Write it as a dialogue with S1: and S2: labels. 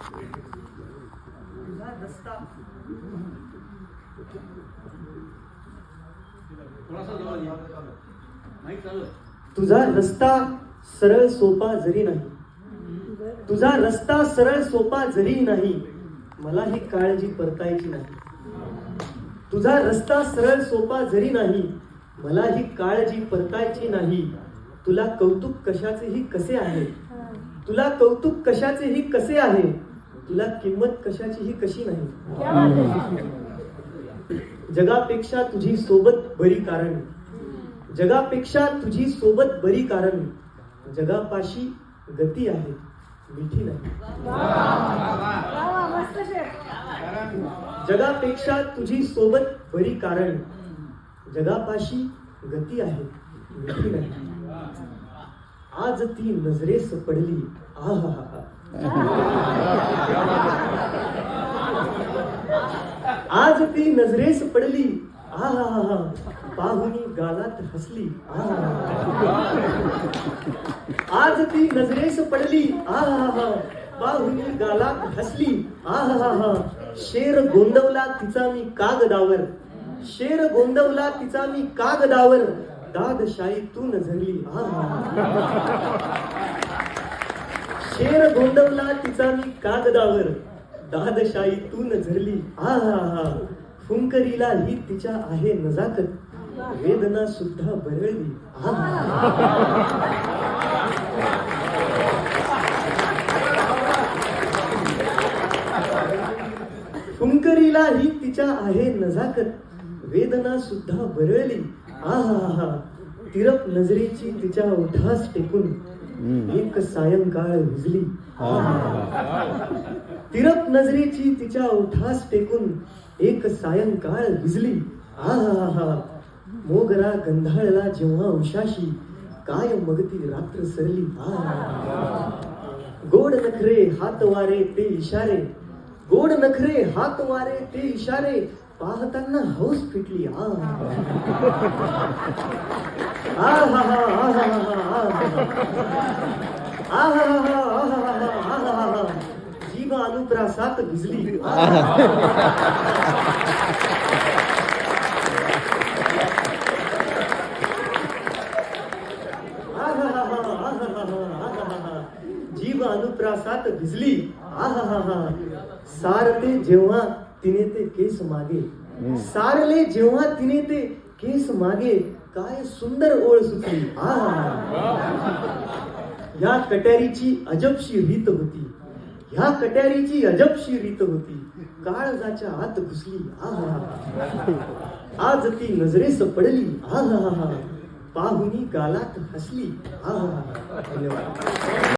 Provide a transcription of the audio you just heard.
S1: तुझा रस्ता तुझा रस्ता सरळ सोपा जरी नाही तुझा रस्ता सरळ सोपा जरी नाही मला ही काळजी परतायची नाही. तुझा रस्ता सरळ सोपा जरी नाही मला ही काळजी परतायची नाही. तुला कौतुक कशाचेही कसे आहे? तुला कौतुक कशाचेही कसे आहे? तुला किंमत कशाचीही कशी नाही? जगापेक्षा तुझी सोबत बरी कारण. जगापेक्षा तुझी सोबत बरी कारण. जगापाशी गती आहे मिठी नाही. जगापेक्षा तुझी सोबत बरी कारण. जगापाशी गती आहे मिठी नाही. आज ती नजरेस पडली. आहा आज ती नजरेस पडली. आहा पाहुणी गालात हसली. आज ती नजरेस पडली. आहा पाहुणी गालात हसली. आहा शेर गोंदवला तिचा मी कागदावर शेर गोंदवला तिचा मी कागदावर दादशाही तू नजरली आहा शेर गोंदवला तिचा मी कागदावर दादशाही तू नजरली आहा फुंकरीला ही तिच्या आहे नजाकत. वेदना सुद्धा बरळली. आहा. फुंकरीला ही तिच्या आहे नजाकत. वेदना सुद्धा बरळली. आहा. तिरप नजरेची तिच्या ओठास टेकून. एक सायंकाळ भिजली तिरप नजरेची तिच्या ओठास टेकून. एक सायंकाळ भिजली. आहा मोगरा गंधाळला जेव्हा उशाशी काय मगती रात्र सरली. गोड नखरे हात वारे ते इशारे. गोड नखरे हात वारे ते इशारे. पाहताना हौस फिटली. आ जीव अनुप्रासात भिजली. जीव अनुप्रासात भिजली. सारते जेव्हा तिने ते केस मागे. सारले जेव्हा तिने ते केस मागे काय सुंदर ओळ सुचली या कट्यारीची अजबशी रीत होती. ह्या कट्यारीची अजबशी रीत होती. काळजाच्या आत घुसली. आहा. आज ती नजरेस पडली. आ पाहुनी गालात हसली. आहा. धन्यवाद.